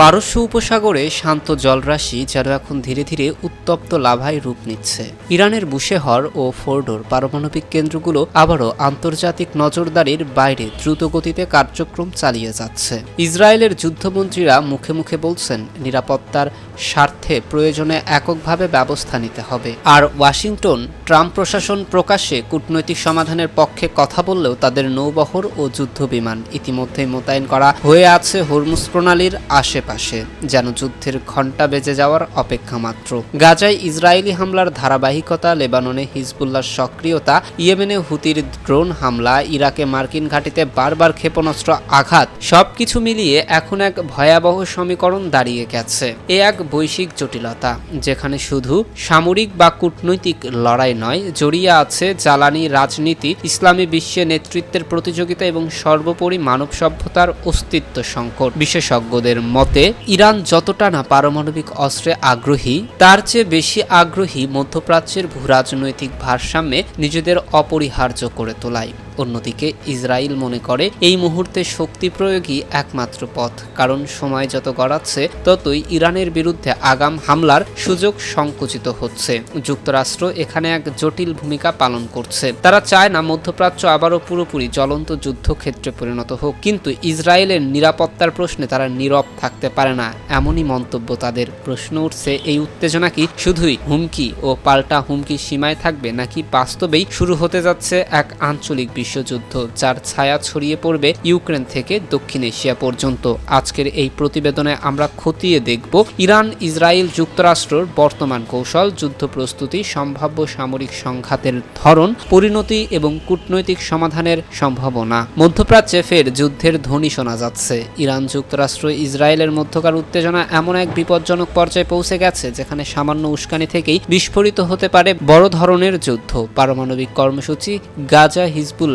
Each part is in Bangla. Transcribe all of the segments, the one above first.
পারস্য উপসাগরে শান্ত জলরাশি যেন এখন ধীরে ধীরে উত্তপ্ত লাভায় রূপ নিচ্ছে। ইরানের বুশেহর ও ফোর্ডোর পারমাণবিক কেন্দ্রগুলো আবারও আন্তর্জাতিক নজরদারির বাইরে দ্রুত গতিতে কার্যক্রম চালিয়ে যাচ্ছে। ইসরায়েলের যুদ্ধমন্ত্রীরা মুখে মুখে বলছেন, নিরাপত্তার স্বার্থে প্রয়োজনে এককভাবে ব্যবস্থা নিতে হবে। আর ওয়াশিংটন, ট্রাম্প প্রশাসন প্রকাশ্যে কূটনৈতিক সমাধানের পক্ষে কথা বললেও তাদের নৌবহর ও যুদ্ধবিমান ইতিমধ্যেই মোতায়েন করা হয়ে আছে হরমুজ প্রণালীর আশেপাশে, যেন যুদ্ধের ঘণ্টা বেজে যাওয়ার অপেক্ষা মাত্র। গাজায় ইসরায়েলি হামলার ধারাবাহিকতা, লেবাননে হিজবুল্লাহর সক্রিয়তা, ইয়েমেনে হুতির ড্রোন হামলা, ইরাকে মার্কিন ঘাঁটিতে বারবার ক্ষেপণাস্ত্র আঘাত, সবকিছু মিলিয়ে এখন এক ভয়াবহ সমীকরণ দাঁড়িয়ে গেছে। এ এক বৈশ্বিক জটিলতা, যেখানে শুধু সামরিক বা কূটনৈতিক লড়াই নয়, জড়িয়ে আছে জ্বালানি রাজনীতি, ইসলামী বিশ্বে নেতৃত্বের প্রতিযোগিতা এবং সর্বোপরি মানব সভ্যতার অস্তিত্ব সংকট। বিশেষজ্ঞদের মতে, ইরান যতটা না পারমাণবিক অস্ত্রে আগ্রহী, তার চেয়ে বেশি আগ্রহী মধ্যপ্রাচ্যের ভূরাজনৈতিক ভারসাম্যে নিজেদের অপরিহার্য করে তোলায়। অন্যদিকে ইসরায়েল মনে করে, এই মুহূর্তে শক্তি প্রয়োগই একমাত্র পথ। কারণ সময় যত গড়াচ্ছে, ততই ইরানের বিরুদ্ধে আগাম হামলার সুযোগ সংকুচিত হচ্ছে। যুক্তরাষ্ট্র এখানে এক জটিল ভূমিকা পালন করছে। তারা চায় না মধ্যপ্রাচ্য আবারও পুরোপুরি জ্বলন্ত যুদ্ধক্ষেত্রে পরিণত হোক, কিন্তু ইসরায়েলের নিরাপত্তার প্রশ্নে তারা নীরব থাকতে পারে না। এমনই মন্তব্য তাদের। প্রশ্ন উঠছে, এই উত্তেজনা কি শুধুই হুমকি ও পাল্টা হুমকি সীমায় থাকবে, নাকি বাস্তবেই শুরু হতে যাচ্ছে এক আঞ্চলিক বিশ্বযুদ্ধ, যার ছায়া ছড়িয়ে পড়বে ইউক্রেন থেকে দক্ষিণ এশিয়া পর্যন্ত। আজকের এই প্রতিবেদনে আমরা খতিয়ে দেখব ইরান, ইসরায়েল যুক্তরাষ্ট্রর বর্তমান কৌশল, যুদ্ধ প্রস্তুতি, সম্ভাব্য সামরিক সংঘাতের ধরন, পরিণতি এবং কূটনৈতিক সমাধানের সম্ভাবনা। মধ্যপ্রাচ্যে ফের যুদ্ধের ধ্বনি শোনা যাচ্ছে। ইরান যুক্তরাষ্ট্র, ইসরায়েলের মধ্যকার উত্তেজনা এমন এক বিপজ্জনক পর্যায়ে পৌঁছে গেছে, যেখানে সামান্য উস্কানি থেকেই বিস্ফোরিত হতে পারে বড় ধরনের যুদ্ধ। পারমাণবিক কর্মসূচি, গাজা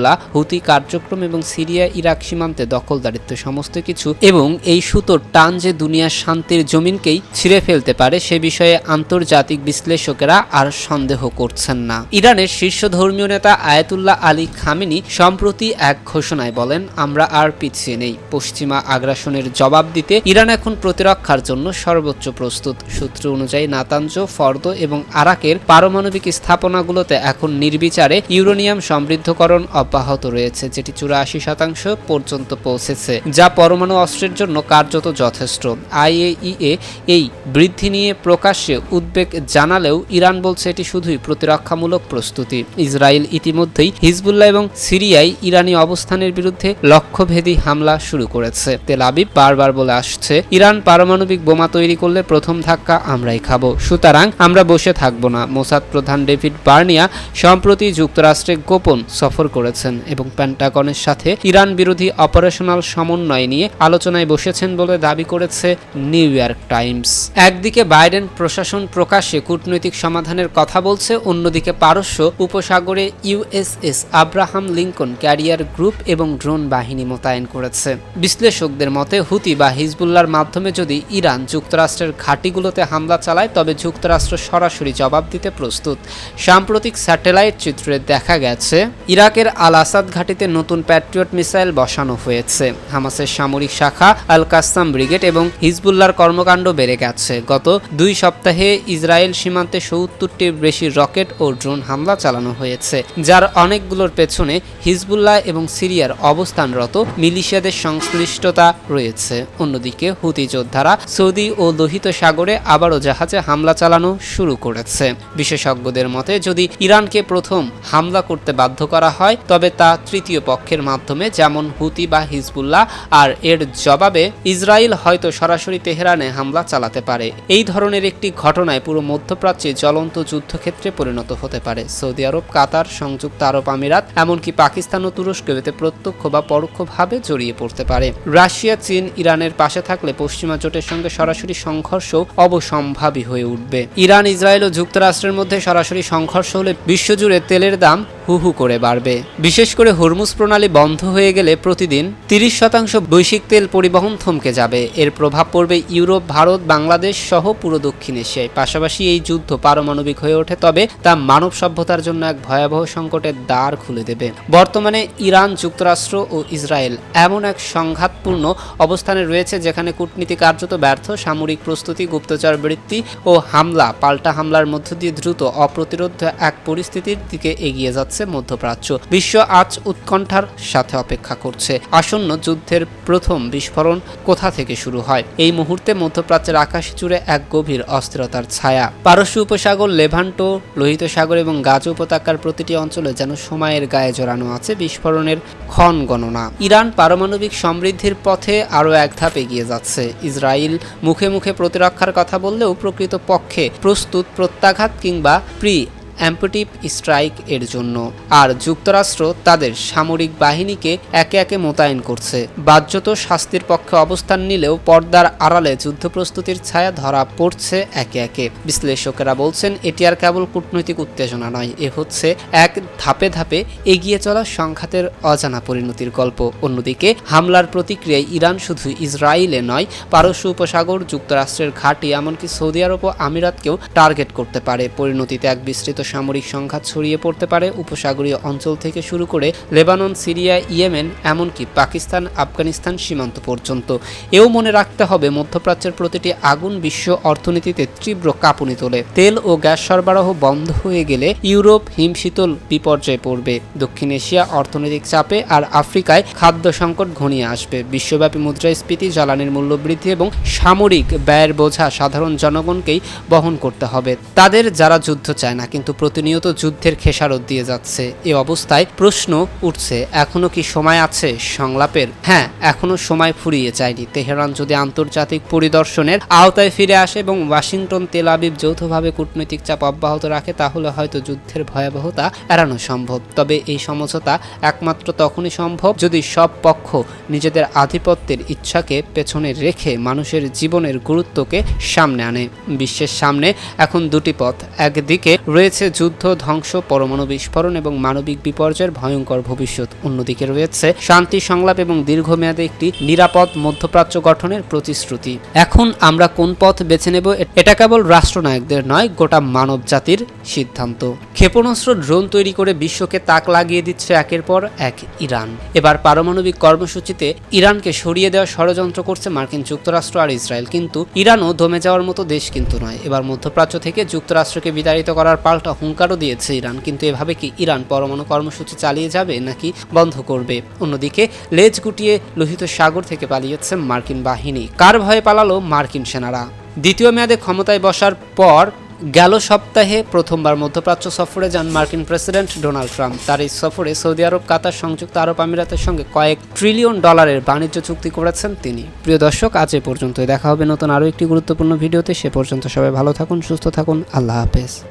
হিজবুল্লাহ হুতি কার্যক্রম এবং সিরিয়া, ইরাক সীমান্তে দখলদারিত্ব সমস্ত কিছু এবং এই সুতোর টান যে দুনিয়ার শান্তির জমিনকেই ছিঁড়ে ফেলতে পারে সে বিষয়ে আন্তর্জাতিক বিশ্লেষকেরা আর সন্দেহ করছেন না। ইরানের শীর্ষ ধর্মীয় নেতা আয়াতুল্লাহ আলী খামিনি সম্প্রতি এক ঘোষণায় বলেন, আমরা আর পিছিয়ে নেই। পশ্চিমা আগ্রাসনের জবাব দিতে ইরান এখন প্রতিরক্ষার জন্য সর্বোচ্চ প্রস্তুত। সূত্র অনুযায়ী নাতাঞ্জ ফর্দ এবং আরাকের পারমাণবিক স্থাপনাগুলোতে এখন নির্বিচারে ইউরেনিয়াম সমৃদ্ধকরণ অব্যাহত রয়েছে, যেটি চুরাশি শতাংশ পর্যন্ত পৌঁছেছে, যা পরমাণু অস্ত্রের জন্য কার্যত যথেষ্ট। আইএইএ এই বৃদ্ধি নিয়ে প্রকাশ্যে উদ্বেগ জানালেও ইরান বলছে এটি শুধুই প্রতিরক্ষামূলক প্রস্তুতি। ইসরায়েল ইতিমধ্যেই হিজবুল্লাহ এবং সিরিয়ায় ইরানি অবস্থানের বিরুদ্ধে লক্ষ্যভেদী হামলা শুরু করেছে। তেল আবিব বারবার বলে আসছে, ইরান পারমাণবিক বোমা তৈরি করলে প্রথম ধাক্কা আমরাই খাব। সুতরাং আমরা বসে থাকব না। মোসাদ প্রধান ডেভিড বার্নিয়া সম্প্রতি যুক্তরাষ্ট্রে গোপন সফর করেছেন এবং প্যান্টাগনের সাথে ইরান বিরোধী অপারেশনাল সমন্বয় নিয়ে আলোচনায় বসেছেন বলে দাবি করেছে নিউ ইয়র্ক টাইমস। একদিকে বাইডেন প্রশাসন প্রকাশ্যে কূটনৈতিক সমাধানের কথা বলছে, অন্যদিকে পারস্য উপসাগরে USS Abraham Lincoln carrier group এবং ড্রোন বাহিনী মোতায়েন করেছে। বিশ্লেষকদের মতে, হুতি বা হিজবুল্লার মাধ্যমে যদি ইরান যুক্তরাষ্ট্রের ঘাঁটিগুলোতে হামলা চালায়, তবে যুক্তরাষ্ট্র সরাসরি জবাব দিতে প্রস্তুত। সাম্প্রতিক স্যাটেলাইট চিত্রে দেখা গেছে, ইরাকের আল আসাদ ঘাঁটিতে নতুন প্যাট্রিয়ট মিসাইল বসানো হয়েছে। হামাসের সামরিক শাখা আল কাসাম ব্রিগেড এবং হিজবুল্লার কর্মকাণ্ড বেড়ে গেছে। গত দুই সপ্তাহে ইসরায়েল সীমান্তে সত্তরটির বেশি রকেট ও ড্রোন হামলা চালানো হয়েছে, যার অনেকগুলোর পেছনে হিজবুল্লাহ এবং সিরিয়ার অবস্থানরত মিলিশিয়াদের সংশ্লিষ্টতা রয়েছে। অন্যদিকে হুতি যোদ্ধারা সৌদি ও লোহিত সাগরে আবারও জাহাজে হামলা চালানো শুরু করেছে। বিশেষজ্ঞদের মতে, যদি ইরানকে প্রথম হামলা করতে বাধ্য করা হয় তবে তা তৃতীয় পক্ষের মাধ্যমে, যেমন হুতি বা হিজবুল্লাহ, আর এর জবাবে ইসরায়েল হয়তো সরাসরি তেহরানে হামলা চালাতে পারে। এই ধরনের একটি ঘটনায় পুরো মধ্যপ্রাচ্যে জ্বলন্ত যুদ্ধক্ষেত্রে পরিণত হতে পারে। সৌদি আরব, কাতার, সংযুক্ত আরব আমিরাত, এমনকি পাকিস্তান ও তুরস্ক এতে প্রত্যক্ষ বা পরোক্ষভাবে জড়িয়ে পড়তে পারে। রাশিয়া, চীন, ইরানের পাশে থাকলে পশ্চিমা জোটের সঙ্গে সরাসরি সংঘর্ষ অবসম্ভাবী হয়ে উঠবে। ইরান, ইসরায়েল ও যুক্তরাষ্ট্রের মধ্যে সরাসরি সংঘর্ষ হলে বিশ্বজুড়ে তেলের দাম হু হু করে বাড়বে। বিশেষ করে হরমুজ প্রণালী বন্ধ হয়ে গেলে প্রতিদিন তিরিশ শতাংশ বৈশ্বিক তেল পরিবহন থমকে যাবে। এর প্রভাব পড়বে ইউরোপ, ভারত, বাংলাদেশ সহ পুরো দক্ষিণ এশিয়ায়। পাশাপাশি এই যুদ্ধ পারমাণবিক হয়ে ওঠে, তবে তা মানব সভ্যতার জন্য এক ভয়াবহ সংকটের দ্বার খুলে দেবে। বর্তমানে ইরান, যুক্তরাষ্ট্র ও ইসরায়েল এমন এক সংঘাতপূর্ণ অবস্থানে রয়েছে যেখানে কূটনীতি কার্যত ব্যর্থ, সামরিক প্রস্তুতি, গুপ্তচর বৃত্তি ও হামলা, পাল্টা হামলার মধ্য দিয়ে দ্রুত অপ্রতিরোধ এক পরিস্থিতির দিকে এগিয়ে যাচ্ছে মধ্যপ্রাচ্য। বিশ্ব আজ উৎকণ্ঠার সাথে অপেক্ষা করছে। আসন্ন যুদ্ধের প্রথম বিস্ফোরণ কোথা থেকে শুরু হয়? এই মুহূর্তে মধ্যপ্রাচ্যের আকাশ জুড়ে এক গভীর অস্থিরতার ছায়া। পারস্য উপসাগর, লেভান্টো, লোহিত সাগর এবং গাজ উপত্যকার প্রতিটি অঞ্চলে যেন সময়ের গায়ে জড়ানো আছে বিস্ফোরণের ক্ষণ গণনা। ইরান পারমাণবিক সমৃদ্ধির পথে আরও এক ধাপ এগিয়ে যাচ্ছে। ইসরায়েল মুখে মুখে প্রতিরক্ষার কথা বললেও প্রকৃত পক্ষে প্রস্তুত প্রত্যাঘাত কিংবা প্রি অ্যাম্পটিভ স্ট্রাইক এর জন্য। আর যুক্তরাষ্ট্র তাদের সামরিক বাহিনীকে একে একে মোতায়েন করছে। বাহ্যত শাস্তির পক্ষে অবস্থান নিলেও পর্দার আড়ালে যুদ্ধ প্রস্তুতির ছায়া ধরা পড়ছে একে একে। বিশ্লেষকেরা বলছেন, এটি আর কেবল কূটনৈতিক উত্তেজনা নয়, এ হচ্ছে এক ধাপে ধাপে এগিয়ে চলা সংঘাতের অজানা পরিণতির গল্প। অন্যদিকে, হামলার প্রতিক্রিয়ায় ইরান শুধু ইসরায়েলে নয়, পারস্য উপসাগর, যুক্তরাষ্ট্রের ঘাঁটি, এমনকি সৌদি আরব ও আমিরাতকেও টার্গেট করতে পারে। পরিণতিতে এক বিস্তৃত সামরিক সংঘাত ছড়িয়ে পড়তে পারে উপসাগরীয় অঞ্চল থেকে শুরু করে লেবানন, সিরিয়া, ইয়েমেন, এমনকি পাকিস্তান, আফগানিস্তান সীমান্ত পর্যন্ত। এও মনে রাখতে হবে, মধ্যপ্রাচ্যের প্রতিটি আগুন বিশ্ব অর্থনীতিতে তীব্র কাঁপুনি তোলে। তেল ও গ্যাস সরবরাহ বন্ধ হয়ে গেলে ইউরোপ হিমশীতল বিপর্যয়ে পড়বে। দক্ষিণ এশিয়া অর্থনৈতিক চাপে আর আফ্রিকায় খাদ্য সংকট ঘনিয়ে আসবে। বিশ্বব্যাপী মুদ্রাস্ফীতি জ্বালানির মূল্য বৃদ্ধি এবং সামরিক ব্যয়ের বোঝা সাধারণ জনগণকেই বহন করতে হবে। তাদের যারা যুদ্ধ চায় না, কিন্তু প্রতিনিয়ত যুদ্ধের খেসারত দিয়ে যাচ্ছে। এ অবস্থায় প্রশ্ন উঠছে, এখনও কি সময় আছে? সংলাপের হ্যাঁ এখনও সময় ফুরিয়ে যায়নি। তেহরান যদি আন্তর্জাতিক পরিদর্শনের আওতায় ফিরে আসে এবং ওয়াশিংটন, তেল আবিব যৌথভাবে কূটনৈতিক চাপ অব্যাহত রাখে, তাহলে হয়তো যুদ্ধের ভয়াবহতা এড়ানো সম্ভব। তবে এই সমঝোতা একমাত্র তখনই সম্ভব যদি সব পক্ষ নিজেদের আধিপত্যের ইচ্ছাকে পেছনে রেখে মানুষের জীবনের গুরুত্বকে সামনে আনে। বিশ্বের সামনে এখন দুটি পথ, একদিকে রয়েছে যুদ্ধ, ধ্বংস, পরমাণু বিস্ফোরণ এবং মানবিক বিপর্যয়ের ভয়ঙ্কর ভবিষ্যৎ অন্যদিকে রয়েছে। শান্তি সংলাপ এবং দীর্ঘমেয়াদে একটি নিরাপদ মধ্যপ্রাচ্য গঠনের প্রতিশ্রুতি। এখন আমরা কোন পথ বেছে নেব এটা কেবল রাষ্ট্রনায়কদের নয়, গোটা মানব জাতির সিদ্ধান্ত। ক্ষেপণাস্ত্র ড্রোন তৈরি করে বিশ্বকে তাক লাগিয়ে দিচ্ছে একের পর এক ইরান। এবার পারমাণবিক কর্মসূচিতে ইরানকে সরিয়ে দেওয়া ষড়যন্ত্র করছে মার্কিন যুক্তরাষ্ট্র আর ইসরায়েল। কিন্তু ইরানও দমে যাওয়ার মতো দেশ কিন্তু নয়। এবার মধ্যপ্রাচ্য থেকে যুক্তরাষ্ট্রকে বিতাড়িত করার পাল্টা হুঙ্কারও দিয়েছে ইরান। কিন্তু এভাবে কি ইরান পরমাণু কর্মসূচি চালিয়ে যাবে নাকি বন্ধ করবে? অন্যদিকে, লেজ গুটিয়ে লোহিত সাগর থেকে পালিয়েছে মার্কিন বাহিনী। কার ভয়ে পালালো মার্কিন সেনারা? দ্বিতীয় মেয়াদে ক্ষমতায় বসার পর গেল সপ্তাহে প্রথমবার মধ্যপ্রাচ্য সফরে যান মার্কিন প্রেসিডেন্ট ডোনাল্ড ট্রাম্প। তার এই সফরে সৌদি আরব, কাতার, সংযুক্ত আরব আমিরাতের সঙ্গে কয়েক ট্রিলিয়ন ডলারের বাণিজ্য চুক্তি করেছেন তিনি। প্রিয় দর্শক, আজ এ পর্যন্তই। দেখা হবে নতুন আরও একটি গুরুত্বপূর্ণ ভিডিওতে। সে পর্যন্ত সবাই ভালো থাকুন, সুস্থ থাকুন। আল্লাহ হাফেজ।